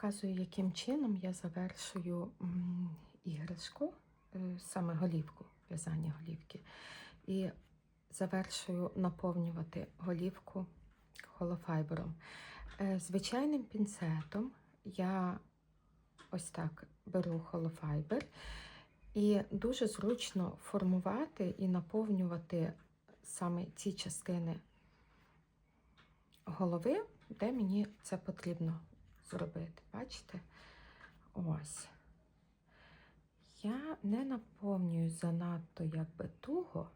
Показую, яким чином я завершую іграшку, е, саме голівку, в'язання голівки. І завершую наповнювати голівку холофайбером. Е, Звичайним пінцетом я ось так беру холофайбер і дуже зручно формувати і наповнювати саме ці частини голови, де мені це потрібно зробити. Бачите? Ось. Я не наповнюю занадто якби туго.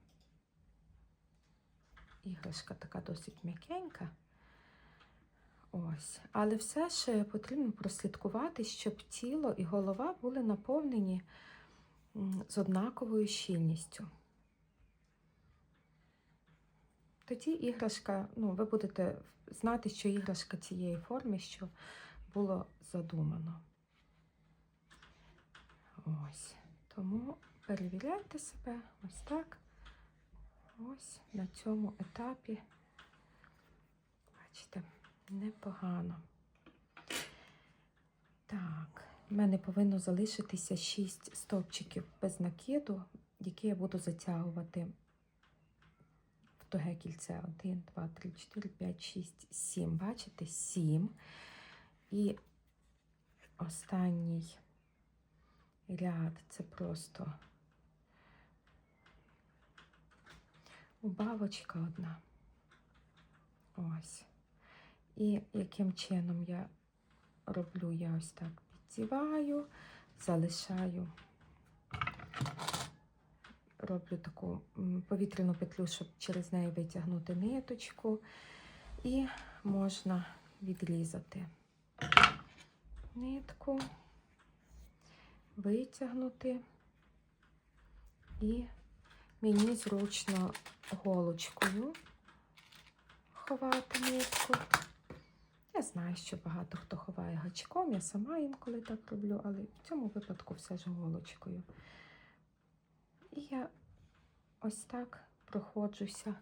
Іграшка така досить м'якенька. Ось. Але все ж потрібно прослідкувати, щоб тіло і голова були наповнені з однаковою щільністю. Тоді іграшка, ну, ви будете знати, що іграшка цієї форми, що було задумано. Ось. Тому перевіряйте себе ось так. Ось на цьому етапі. Бачите, непогано. Так, в мене повинно залишитися 6 стовпчиків без накиду, які я буду затягувати в туге кільце. 1, 2, 3, 4, 5, 6, 7. Бачите? 7. І останній ряд це просто убавочка одна. Ось. І яким чином я роблю, я ось так піддіваю, залишаю, роблю таку повітряну петлю, щоб через неї витягнути ниточку, і можна відрізати нитку, витягнути, і мені зручно голочкою ховати нитку. Я знаю, що багато хто ховає гачком, я сама інколи так роблю, але в цьому випадку все ж голочкою. І я ось так проходжуся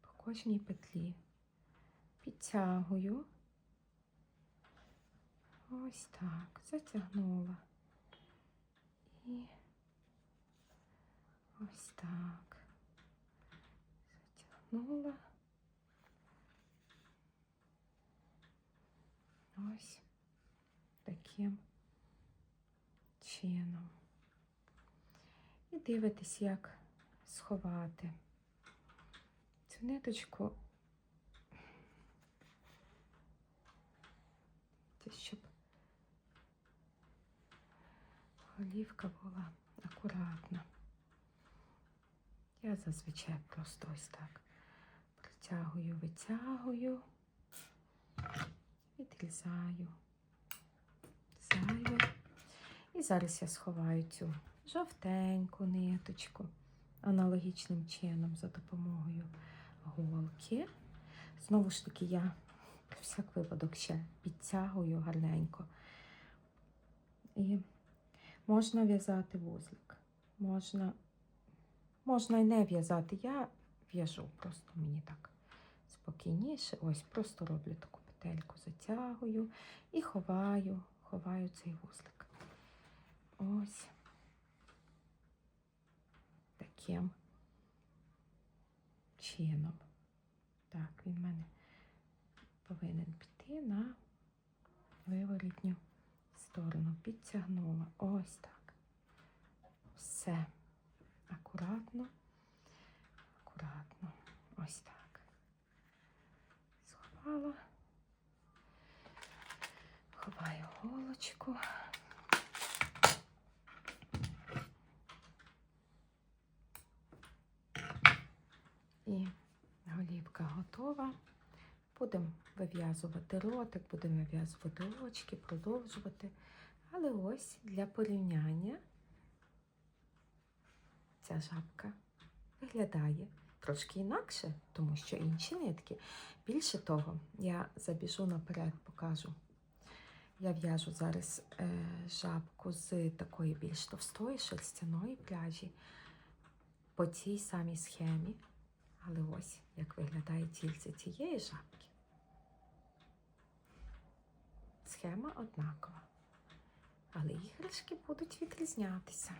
по кожній петлі, підтягую. Ось так, затягнула. І ось так. Затягнула. Ось таким чином. І дивитесь, як сховати цю ниточку, Це щоб голівка була акуратна. Я зазвичай просто ось так притягую, витягую, відрізаю, зайве. І зараз я сховаю цю жовтеньку ниточку аналогічним чином за допомогою голки. Знову ж таки, я всяк випадок ще підтягую гарненько. І можна в'язати вузлик, можна, можна і не в'язати. Я в'яжу, просто мені так спокійніше. Ось, просто роблю таку петельку, затягую і ховаю, ховаю цей вузлик. Ось таким чином. Так, він в мене повинен піти на виворітню сторону. Підтягнула. Ось так. Все. Акуратно, акуратно. Ось так. Сховала. Ховаю голочку. І голівка готова. Будемо вив'язувати ротик, будемо вив'язувати очки, продовжувати. Але ось для порівняння ця жабка виглядає трошки інакше, тому що інші нитки. Більше того, я забіжу наперед, покажу. Я в'яжу зараз е, жабку з такої більш товстої шерстяної пряжі по цій самій схемі. Але ось як виглядає тільце цієї жабки. схема однакова. Але іграшки будуть відрізнятися.